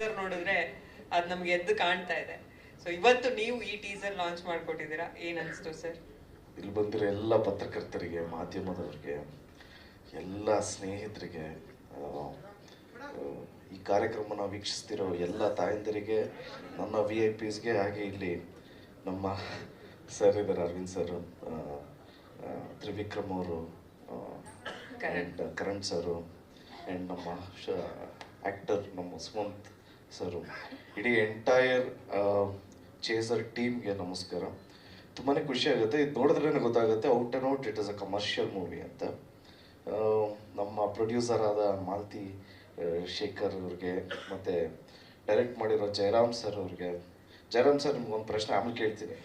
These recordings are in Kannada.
ಟೀಸರ್ ನೋಡಿದ್ರೆ ಅದ್ ನಮ್ಗೆ ಎದ್ದು ಕಾಣ್ತಾ ಇದೆ. ಸೊ ಇವತ್ತು ನೀವು ಈ ಟೀಸರ್ ಲಾಂಚ್ ಮಾಡ್ಕೊಟ್ಟಿದ್ದೀರಾ? ಏನ್ ಅನ್ಸ್ತು ಸರ್ ಇಲ್ಲಿ ಬಂದಿರೋ ಎಲ್ಲ ಪತ್ರಕರ್ತರಿಗೆ ಮಾಧ್ಯಮದವ್ರಿಗೆ ಎಲ್ಲ ಸ್ನೇಹಿತರಿಗೆ ಈ ಕಾರ್ಯಕ್ರಮನ ವೀಕ್ಷಿಸ್ತಿರೋ ಎಲ್ಲ ತಾಯಂದಿರಿಗೆ ನನ್ನ ವಿ ಐ ಪಿಸ್ಗೆ ಹಾಗೆ ಇಲ್ಲಿ ನಮ್ಮ ಸರ್ ಇದ್ದಾರೆ ಅರವಿಂದ್ ಸರ್ ತ್ರಿವಿಕ್ರಮ್ ಅವರು ಕರಣ್. ಸರ್ ಆ್ಯಂಡ್ ನಮ್ಮ ಶ ಆ್ಯಕ್ಟರ್ ನಮ್ಮ ಸುಮಂತ್ ಸರು ಇಡೀ ಎಂಟೈರ್ ಚೇಸರ್ ಟೀಮ್ಗೆ ನಮಸ್ಕಾರ. ತುಂಬಾ ಖುಷಿ ಆಗುತ್ತೆ. ಇದು ನೋಡಿದ್ರೇ ಗೊತ್ತಾಗುತ್ತೆ out and out it is a commercial movie ಅಂತ. ನಮ್ಮ ಪ್ರೊಡ್ಯೂಸರ್ ಆದ ಮಾಲತಿ ಶೇಖರ್ ಅವ್ರಿಗೆ ಮತ್ತು ಡೈರೆಕ್ಟ್ ಮಾಡಿರೋ ಜಯರಾಮ್ ಸರ್ ಅವ್ರಿಗೆ. ಜಯರಾಮ್ ಸರ್ ನಿಮ್ಗೊಂದು ಪ್ರಶ್ನೆ ಆಮೇಲೆ ಕೇಳ್ತೀನಿ.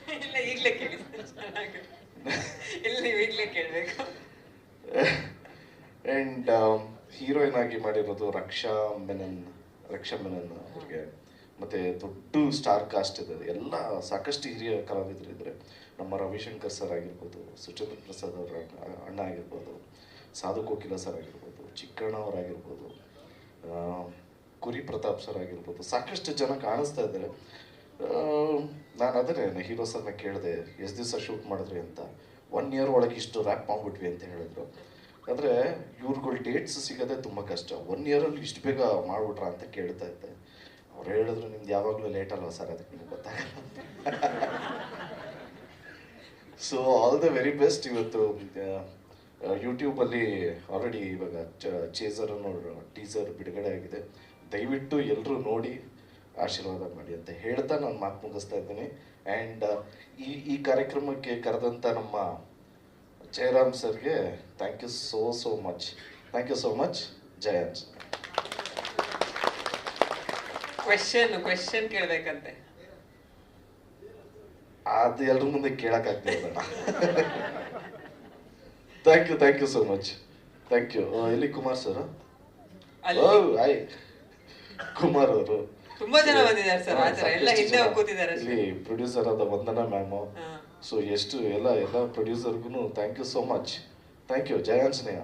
ಆ್ಯಂಡ್ ಹೀರೋಯಿನ್ ಆಗಿ ಮಾಡಿರೋದು ರಕ್ಷಾ ಮೆನನ್. ರಕ್ಷಾ ಮೆನನ್ ಅವ್ರಿಗೆ. ಮತ್ತೆ ದೊಡ್ಡ ಸ್ಟಾರ್ ಕಾಸ್ಟ್ ಇದೆ. ಎಲ್ಲ ಸಾಕಷ್ಟು ಹಿರಿಯ ಕಲಾವಿದರು ಇದ್ದಾರೆ ನಮ್ಮ ರವಿಶಂಕರ್ ಸರ್ ಆಗಿರ್ಬೋದು ಸುಚಂದ್ರ ಪ್ರಸಾದ್ ಅವರ ಅಣ್ಣ- ಆಗಿರ್ಬೋದು ಸಾಧು ಕೋಕಿಲ ಸರ್ ಆಗಿರ್ಬೋದು ಚಿಕ್ಕಣ್ಣ ಅವರಾಗಿರ್ಬೋದು ಆ, ಕುರಿ ಪ್ರತಾಪ್ ಸರ್ ಆಗಿರ್ಬೋದು ಸಾಕಷ್ಟು ಜನ ಕಾಣಿಸ್ತಾ ಇದ್ದಾರೆ. ನಾನು ಅದನ್ನೇ ಹೀರೋ ಸರ್ನ ಕೇಳಿದೆ ಎಷ್ಟು ದಿವಸ ಶೂಟ್ ಮಾಡಿದ್ರಿ ಅಂತ. ಒನ್ ಇಯರ್ ಒಳಗೆ ಇಷ್ಟು ರ್ಯಾಪ್ ಮಾಡ್ಬಿಟ್ವಿ ಅಂತ ಹೇಳಿದ್ರು. ಅಂದರೆ ಇವ್ರುಗಳ ಡೇಟ್ಸ್ ಸಿಗೋದೇ ತುಂಬ ಕಷ್ಟ. ಒನ್ ಇಯರಲ್ಲಿ ಇಷ್ಟು ಬೇಗ ಮಾಡ್ಬಿಟ್ರ ಅಂತ ಕೇಳ್ತಾ ಇದ್ದೆ. ಅವ್ರು ಹೇಳಿದ್ರು, ನಿಮ್ದು ಯಾವಾಗಲೂ ಲೇಟ್ ಅಲ್ವಾ ಸರ್ ಅದಕ್ಕೆ ನಿಮ್ಗೆ ಗೊತ್ತಾಗಲ್ಲ. So all the very best ಇವತ್ತು. ಯೂಟ್ಯೂಬಲ್ಲಿ ಆಲ್ರೆಡಿ ಇವಾಗ ಚೇಸರ್ ಅನ್ನೋ ಟೀಸರ್ ಬಿಡುಗಡೆ ಆಗಿದೆ. ದಯವಿಟ್ಟು ಎಲ್ಲರೂ ನೋಡಿ, ಆಶೀರ್ವಾದ ಮಾಡಿ ಅಂತ ಹೇಳ್ತಾ ನಾನು ಮಾತು ಮುಗಿಸ್ತಾ ಇದ್ದೀನಿ. ಆ್ಯಂಡ್ ಈ ಈ ಕಾರ್ಯಕ್ರಮಕ್ಕೆ ಕರೆದಂಥ ನಮ್ಮ ಜಯರಾಮ್ ಸರ್ಗೆ thank you so so much thank you so much Jayanth. Question question ಕೇಳಬೇಕಂತೆ. ಅದು ಎಲ್ರ ಮುಂದೆ ಕೇಳಕ್ಕಾಗ್ತಿಲ್ಲ thank you thank you so much thank you ಎಲ್ಲಿ ಕುಮಾರ್ ಸರ್ ಆಯ್. ಕುಮಾರ್ ಅವರು. ತುಂಬಾ ಜನ ಬಂದಿದ್ದಾರೆ ಸರ್ ಎಲ್ಲ ಹಿಂದೆ ಕೂತಿದ್ದಾರೆ ಇಲ್ಲಿ ಪ್ರೊಡ್ಯೂಸರ್ ಆದ ವಂದನಾ ಮ್ಯಾಮು. ಸೊ ಎಷ್ಟು ಎಲ್ಲ ಎಲ್ಲ ಪ್ರೊಡ್ಯೂಸರ್ಗೂ thank you so much thank you Jayanjaneya